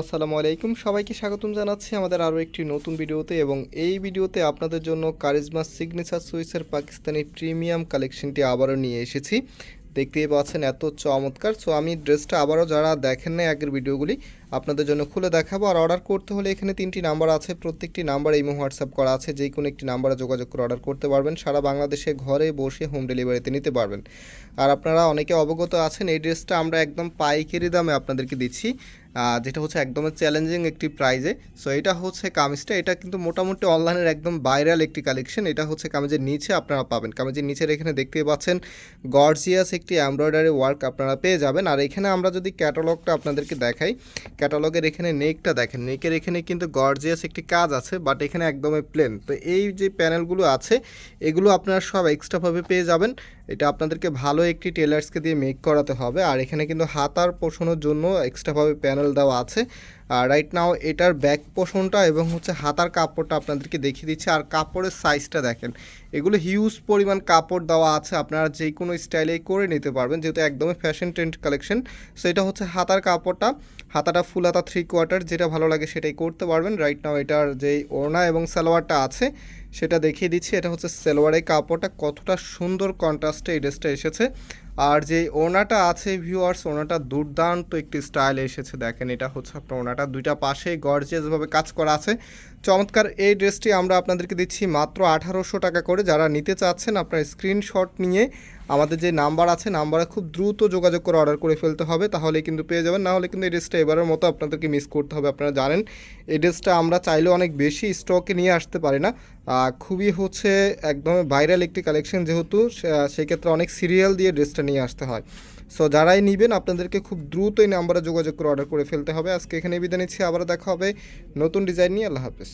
আসসালামু আলাইকুম। সবাইকে স্বাগতম জানাচ্ছি আমাদের আরও একটি নতুন ভিডিওতে এবং এই ভিডিওতে আপনাদের জন্য কারিজমা সিগনেচার সুইসের পাকিস্তানি প্রিমিয়াম কালেকশনটি আবারও নিয়ে এসেছি। দেখতেই পাচ্ছেন এত চমৎকার। সো আমি ড্রেসটা আবারও যারা দেখেন না আগের ভিডিওগুলি, আপনাদের জন্য খুলে দেখাবো। আর অর্ডার করতে হলে এখানে তিনটি নাম্বার আছে, প্রত্যেকটি নাম্বার এই হোয়াটসঅ্যাপ করা আছে। যে কোনো একটি নাম্বারে যোগাযোগ করে অর্ডার করতে পারবেন। সারা বাংলাদেশে ঘরে বসে হোম ডেলিভারিতে নিতে পারবেন। আর আপনারা অনেকে অবগত আছেন, এই ড্রেসটা আমরা একদম পাইকারি দামে আপনাদেরকে দিচ্ছি। যেটা হচ্ছে একদমই চ্যালেঞ্জিং একটি প্রাইজে সো এটা হচ্ছে কামিজটা। এটা কিন্তু মোটামুটি অনলাইনের একদম ভাইরাল একটি কালেকশন এটা হচ্ছে কামিজের নিচে আপনারা পাবেন। কামিজের নিচের এখানে দেখতে পাচ্ছেন গর্জিয়াস একটি এমব্রয়ডারি ওয়ার্ক আপনারা পেয়ে যাবেন। আর এখানে আমরা যদি ক্যাটালগটা আপনাদেরকে দেখাই ক্যাটালগের এখানে নেকটা দেখেন। নেকের এখানে কিন্তু গর্জিয়াস একটি কাজ আছে বাট এখানে একদমই প্লেন তো এই যে প্যানেলগুলো আছে, এগুলো আপনারা সব এক্সট্রাভাবে পেয়ে যাবেন। এটা আপনাদেরকে ভালো একটি টেলার্সকে দিয়ে মেক করাতে হবে। আর এখানে কিন্তু হাতার পোষণের জন্য এক্সট্রাভাবে প্যানেল দেওয়া আছে। আর রাইট নাও এটার ব্যাক পোষণটা এবং হচ্ছে হাতার কাপড়টা আপনাদেরকে দেখিয়ে দিচ্ছে। আর কাপড়ের সাইজটা দেখেন। এগুলো হিউজ পরিমাণ কাপড় দেওয়া আছে। আপনারা যে কোনো স্টাইলেই করে নিতে পারবেন। যেহেতু একদমই ফ্যাশন ট্রেন্ড কালেকশন সো এটা হচ্ছে হাতার কাপড়টা। হাতাটা ফুল হাতা থ্রি কোয়ার্টার যেটা ভালো লাগে সেটাই করতে পারবেন। রাইট নাও এটার যেই ওড়না এবং সালোয়ারটা আছে, সেটা দেখিয়ে দিচ্ছি। এটা হচ্ছে সালোয়ারের কাপড়টা। কতটা সুন্দর কন্ট্রাস্টে এই ড্রেসটা এসেছে। আর যে ওনাটা আছে ভিউয়ার্স ওনাটা দুর্দান্ত একটি স্টাইল এসেছে, দেখেন এটা হচ্ছে আপনার ওনাটা। দুইটা পাশেই গর্জিয়াসভাবে কাজ করা আছে। চমৎকার এই ড্রেসটি আমরা আপনাদেরকে দিচ্ছি মাত্র আঠারোশো টাকা করে। যারা নিতে চাচ্ছেন আপনার স্ক্রিনশট নিয়ে আমাদের যে নাম্বার আছে, নাম্বারে খুব দ্রুত যোগাযোগ করে অর্ডার করে ফেলতে হবে তাহলে কিন্তু পেয়ে যাবেন। না হলে কিন্তু এই ড্রেসটা এবারের মতো আপনাদেরকে মিস করতে হবে, আপনারা জানেন। এই ড্রেসটা আমরা চাইলেও অনেক বেশি স্টকে নিয়ে আসতে পারি না। খুবই হচ্ছে একদম ভাইরাল একটি কালেকশন যেহেতু সেক্ষেত্রে অনেক সিরিয়াল দিয়ে ড্রেসটা নিয়ে আসতে হয়। সো যারাই নেবেন, আপনাদেরকে খুব দ্রুত এই নাম্বারে যোগাযোগ করে অর্ডার করে ফেলতে হবে। আজকে এখানে বিদায় নিচ্ছি আবার দেখা হবে নতুন ডিজাইন নিয়ে। আল্লাহ হাফেজ।